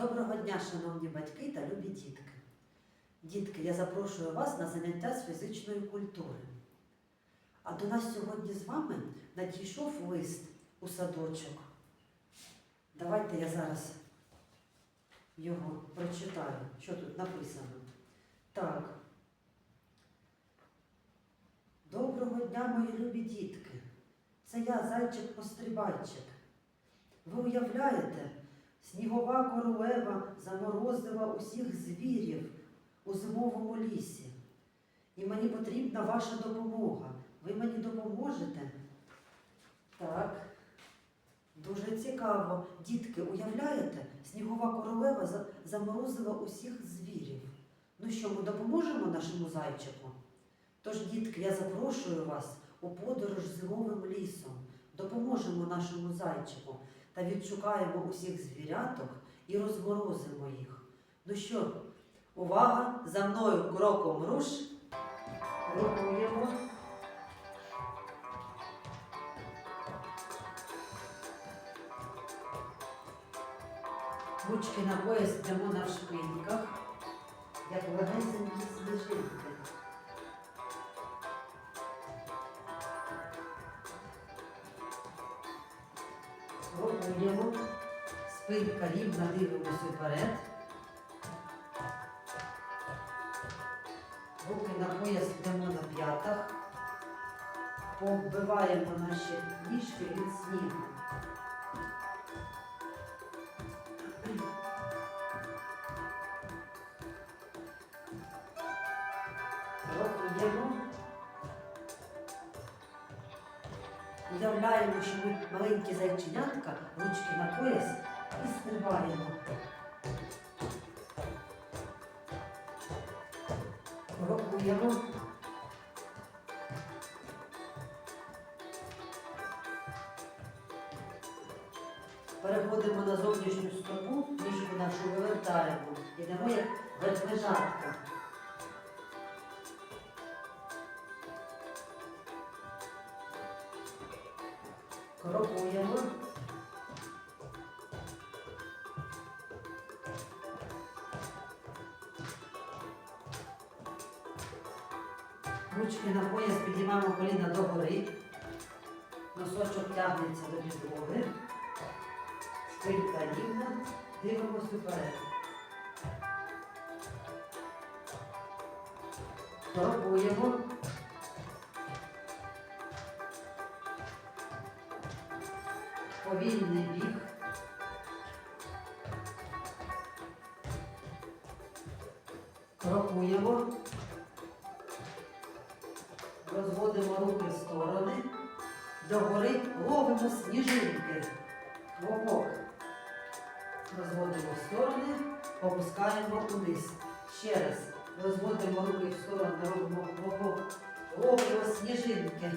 Доброго дня, шановні батьки та любі дітки. Дітки, я запрошую вас на заняття з фізичної культури. А до нас сьогодні з вами надійшов лист у садочок. Давайте я зараз його прочитаю, що тут написано. Так. Доброго дня, мої любі дітки. Це я, зайчик-пострибайчик. Ви уявляєте, снігова королева заморозила усіх звірів у зимовому лісі. І мені потрібна ваша допомога. Ви мені допоможете? Так. Дуже цікаво. Дітки, уявляєте, снігова королева заморозила усіх звірів. Ну що, ми допоможемо нашому зайчику? Тож, дітки, я запрошую вас у подорож зимовим лісом. Допоможемо нашому зайчику та відшукаємо усіх звіряток і розморозимо їх. Ну що, увага! За мною кроком руш. Рухуємо. Ручки на пояс йдемо на шпиньках, як легесенькі сніжинки. Спинка рівна, дивимося вперед. Руки на пояс йдемо на п'ятах. Повбиваємо наші ніжки від снігу. Рухуємо. Уявляємо, що ми маленькі зайченятка, ручки на пояс і стрибаємо. Рокуємо. Переходимо на зовнішню стопу, ніжку нашу вивертаємо. Йдемо як ведмежатка. Ручки на пояс підіймаємо коліна догори. Носочок тягнеться до підлоги. Спинка рівна. Дивимося вперед. Крокуємо. Повільний біг. Догори ловимо сніжинки. Хлопок. Розводимо в сторони, опускаємо униз. Ще раз. Розводимо руки в сторони, робимо хлопок. Ловимо сніжинки.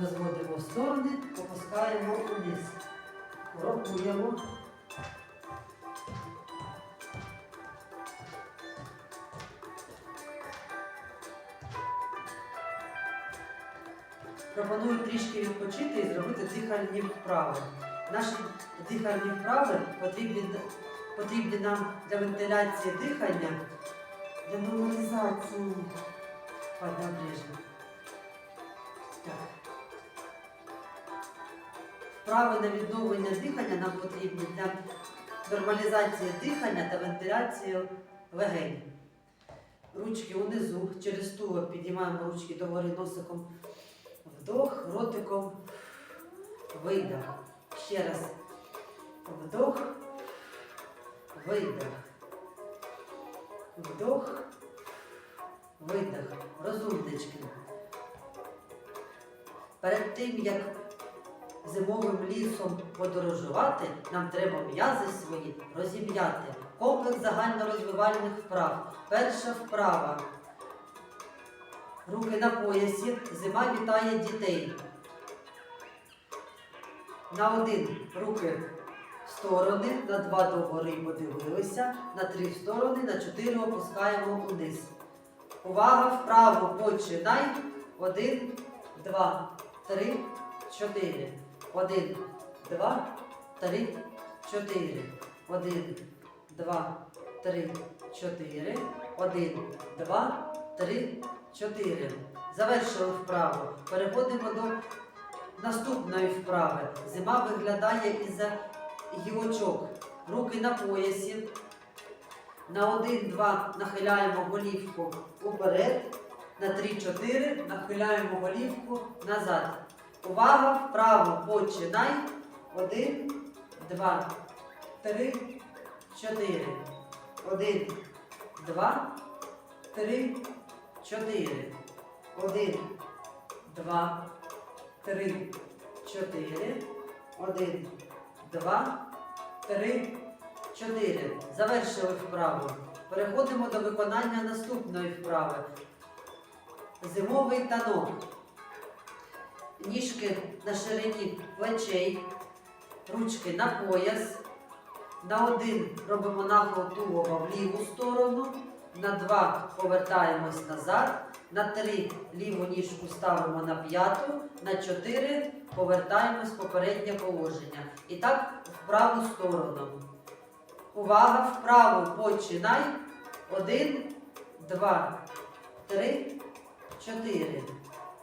Розводимо в сторони, опускаємо униз. Крокуємо. Пропоную трішки відпочити і зробити дихальні вправи. Наші дихальні вправи потрібні, потрібні нам для вентиляції дихання, для нормалізації. Ладно, ближе. Так. Вправи на відновлення дихання нам потрібні для нормалізації дихання та вентиляції легень. Ручки унизу, через тулуб підіймаємо ручки догори носиком. Вдох, ротиком, видох. Ще раз. Вдох, видох. Вдох, видох. Розумнички. Перед тим, як зимовим лісом подорожувати, нам треба м'язи свої розім'яти. Комплекс загальнорозвивальних вправ. Перша вправа. Руки на поясі. Зима вітає дітей. На один руки в сторони, на два догори подивилися, на три в сторони, на чотири опускаємо вниз. Увага, вправо починай. Один, два, три, чотири. Один, два, три, чотири. Один, два, три, чотири. Один, два, три, чотири. Завершили вправу. Переходимо до наступної вправи. Зима виглядає із-за гілочок. Руки на поясі. На один-два нахиляємо голівку уперед. На 3-4 нахиляємо голівку назад. Увага! Вправо починай. Один, два, три, чотири. Один, два, три, чотири. Один, два, три, чотири. Один, два, три, чотири. Завершили вправу. Переходимо до виконання наступної вправи. Зимовий танок. Ніжки на ширині плечей, ручки на пояс. На один робимо нахил тулова в ліву сторону, на два повертаємось назад, на три ліву ніжку ставимо на п'яту, на чотири повертаємось в попереднє положення. І так в праву сторону. Увага! Вправо починай. Один, два, три, чотири.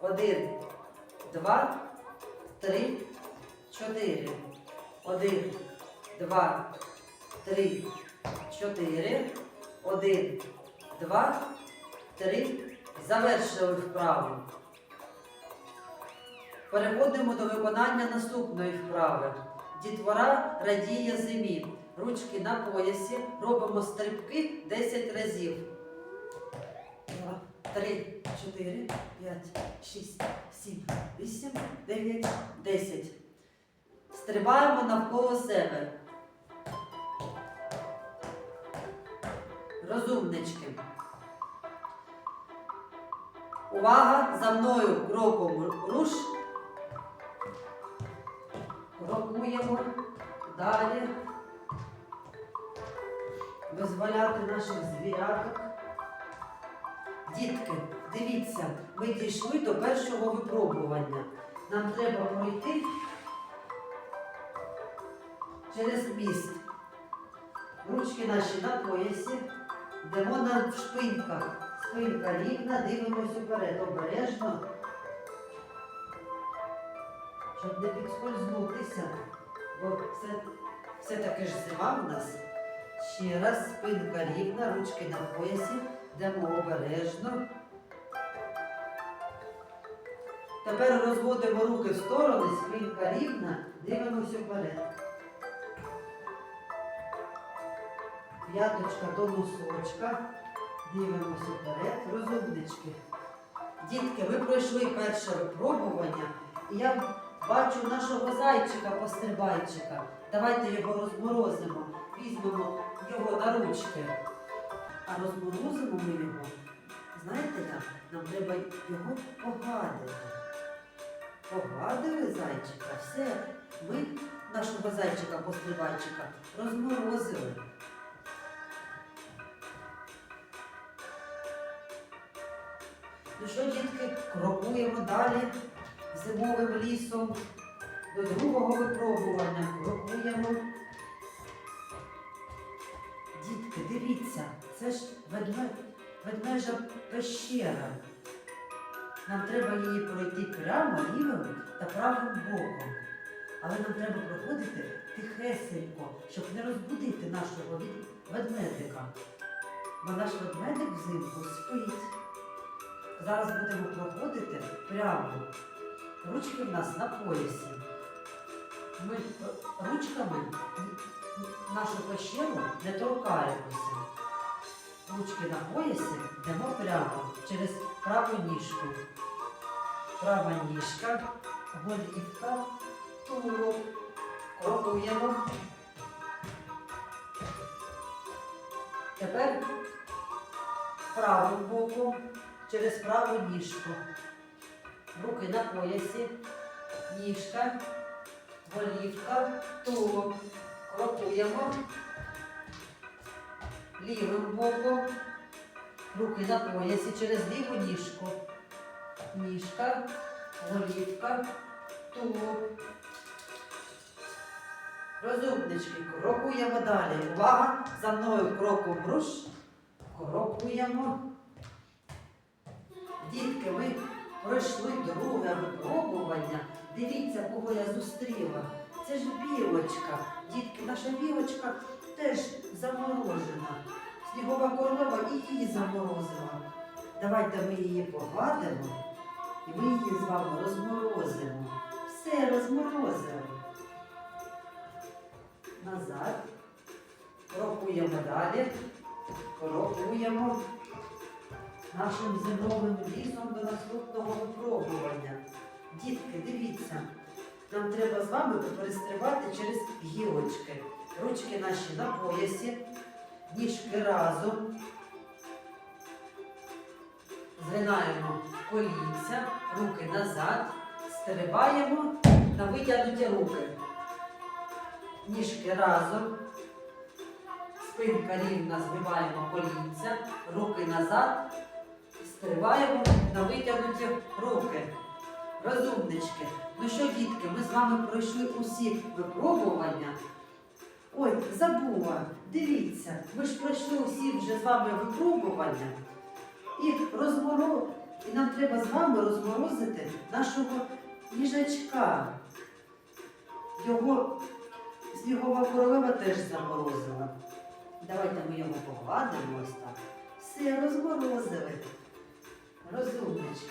Один, два, три, чотири. Один, два, три, чотири. Один, два, три. Завершили вправу. Переходимо до виконання наступної вправи. Дітвора радіє зимі. Ручки на поясі. Робимо стрибки 10 разів. Два, три, чотири, п'ять, шість, сім, вісім, дев'ять, десять. Стрибаємо навколо себе. Розумнички. Увага! За мною кроком руш. Крокуємо. Далі. Визволяти наших звіряток. Дітки, дивіться, ми дійшли до першого випробування. Нам треба пройти через міст. Ручки наші на поясі, йдемо на шпиньках. Спинка рівна, дивимося вперед, обережно, щоб не підскользнутися, бо все, все таки ж зима в нас. Ще раз, спинка рівна, ручки на поясі, йдемо обережно. Тепер розводимо руки в сторони, спинка рівна, дивимося вперед. П'яточка до носочка. Дивимося вперед, розумнички. Дітки, ви пройшли перше випробування, і я бачу нашого зайчика пострибайчика. Давайте його розморозимо, візьмемо його на ручки. А розморозимо ми його. Знаєте як? Нам треба його погладити. Погладили зайчика, все. Ми нашого зайчика пострибайчика розморозили. Що, дітки, крокуємо далі зимовим лісом до другого випробування. Крокуємо. Дітки, дивіться, це ж ведме... ведмежа пещера. Нам треба її пройти прямо лівим та правим боком. Але нам треба проходити тихесенько, щоб не розбудити нашого ведмедика. Бо наш ведмедик взимку спить. Зараз будемо проходити прямо. Ручки в нас на поясі. Ми ручками нашу пещеру не торкаємося. Ручки на поясі йдемо прямо через праву ніжку. Права ніжка, голівка, тулуб. Крокуємо. Тепер правим боком через праву ніжку. Руки на поясі, ніжка, голівка, тулуб. Крокуємо. Лівим боком. Руки на поясі через ліву ніжку. Ніжка, голівка, тулуб. Розумнички, крокуємо далі. Увага! За мною кроком руш. Крокуємо. Дітки, ми пройшли друге випробування. Дивіться, кого я зустріла. Це ж білочка. Дітки, наша білочка теж заморожена. Снігова королева і її заморозила. Давайте ми її погладимо і ми її з вами розморозимо. Все розморозимо. Назад. Крокуємо далі. Крокуємо нашим зимовим лісом до наступного випробування. Дітки, дивіться, нам треба з вами перестрибати через гілочки. Ручки наші на поясі, ніжки разом. Згинаємо колінця, руки назад, стрибаємо на витягнуті руки. Ніжки разом. Спинка рівна, згибаємо колінця, руки назад, стрибаємо на витягнуті руки. Розумнички. Ну що, дітки, ми з вами пройшли усі випробування. Ой, забула. Дивіться, ми ж пройшли усі вже з вами випробування. І розморо... І нам треба з вами розморозити нашого їжачка. Його снігова королева теж заморозила. Давайте ми його погладимо ось так. Все розморозили. Розумнички.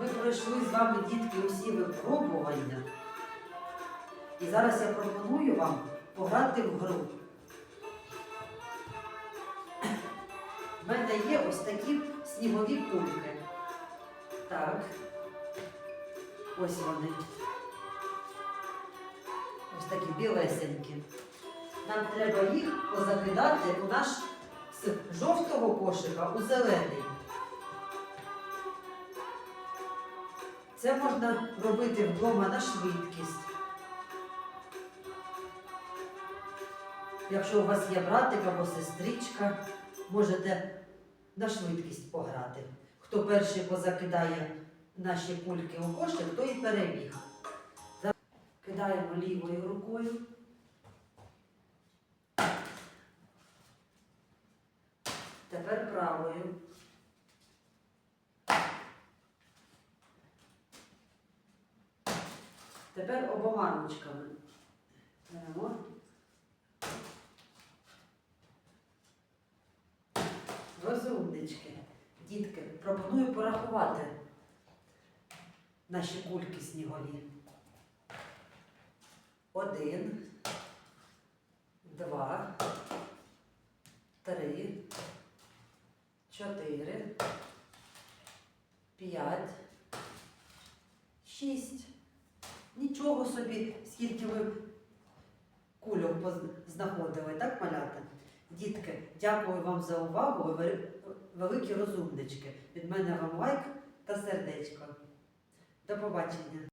Ми пройшли з вами, дітки, усі випробування. І зараз я пропоную вам пограти в гру. В мене є ось такі снігові кульки. Так. Ось вони. Ось такі білесенькі. Нам треба їх позакидати у наш з жовтого кошика у зелений. Це можна робити вдома на швидкість. Якщо у вас є братик або сестричка, можете на швидкість пограти. Хто перший позакидає наші кульки у кошик, той і переміг. Кидаємо лівою рукою. Тепер правою. Тепер обома ручками. Беремо. Розумнички. Дітки, пропоную порахувати наші кульки снігові. Один, два, три, чотири, п'ять, шість. Нічого собі, скільки ви кульок знаходили, так, малята? Дітки, дякую вам за увагу. Ви великі розумнички. Від мене вам лайк та сердечко. До побачення.